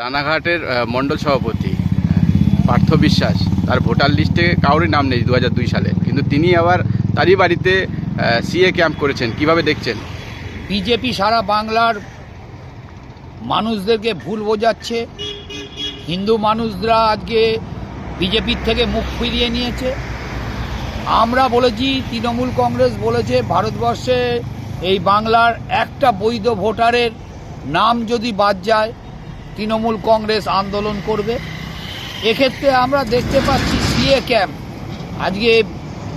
রানাঘাটের মণ্ডল সভাপতি পার্থ বিশ্বাস, তার ভোটার লিস্টে কারোরই নাম নেই দু হাজার দুই সালে। কিন্তু তিনি আবার তারই বাড়িতে সিএ ক্যাম্প করেছেন। কীভাবে দেখছেন? বিজেপি সারা বাংলার মানুষদেরকে ভুল বোঝাচ্ছে। হিন্দু মানুষরা আজকে বিজেপির থেকে মুখ ফিরিয়ে নিয়েছে। আমরা বলেছি, তৃণমূল কংগ্রেস বলেছে, ভারতবর্ষে এই বাংলার একটা বৈধ ভোটারের নাম যদি বাদ যায় তৃণমূল কংগ্রেস আন্দোলন করবে। এক্ষেত্রে আমরা দেখতে পাচ্ছি সিএ ক্যাম্প। আজকে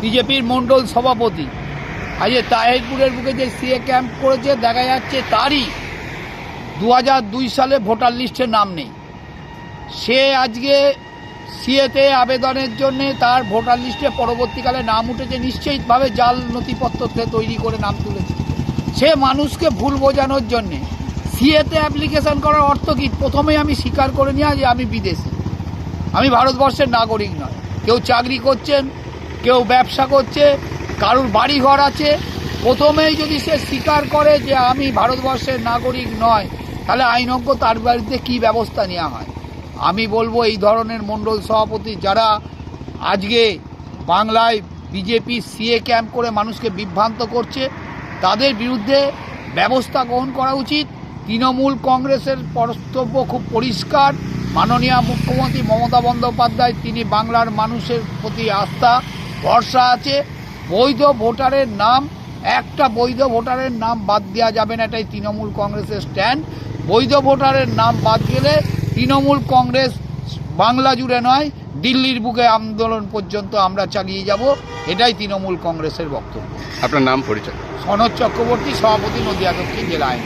বিজেপির মণ্ডল সভাপতি, আজকে তাহিরপুরের বুকে যে সিএ ক্যাম্প করেছে, দেখা যাচ্ছে তারই দু সালে ভোটার লিস্টে নাম নেই। সে আজকে সিএতে আবেদনের জন্য তার ভোটার লিস্টে পরবর্তীকালে নাম উঠেছে নিশ্চয়ইভাবে জাল নথিপত্র তৈরি করে নাম তুলেছে। সে মানুষকে ভুল বোঝানোর জন্যে সিএতে অ্যাপ্লিকেশন করার অর্থ কি? প্রথমেই আমি স্বীকার করে নেওয়া যে আমি বিদেশি। আমি ভারতবর্ষের নাগরিক নয়। কেউ চাকরি করছেন, কেউ ব্যবসা করছে, কারুর বাড়ি ঘর আছে। প্রথমেই যদি সে স্বীকার করে যে আমি ভারতবর্ষের নাগরিক নয়, তাহলে আইনজ্ঞ তার বাড়িতে কী ব্যবস্থা নেওয়া হয়? আমি বলব এই ধরনের মণ্ডল সভাপতি যারা আজকে বাংলায় বিজেপি সিএ ক্যাম্প করে মানুষকে বিভ্রান্ত করছে, তাদের বিরুদ্ধে ব্যবস্থা গ্রহণ করা উচিত। তৃণমূল কংগ্রেসের বক্তব্য খুব পরিষ্কার। মাননীয় মুখ্যমন্ত্রী মমতা বন্দ্যোপাধ্যায় তিনি বাংলার মানুষের প্রতি আস্থা ভরসা আছে। বৈধ ভোটারের নাম একটা বৈধ ভোটারের নাম বাদ দেওয়া যাবে না এটাই তৃণমূল কংগ্রেসের স্ট্যান্ড। বৈধ ভোটারের নাম বাদ গেলে তৃণমূল কংগ্রেস বাংলা জুড়ে নয় দিল্লির বুকে আন্দোলন পর্যন্ত আমরা চালিয়ে যাব এটাই তৃণমূল কংগ্রেসের বক্তব্য। আপনার নাম পরিচয়। সনদ চক্রবর্তী সভাপতি নদিয়া দক্ষিণ জেলা আইন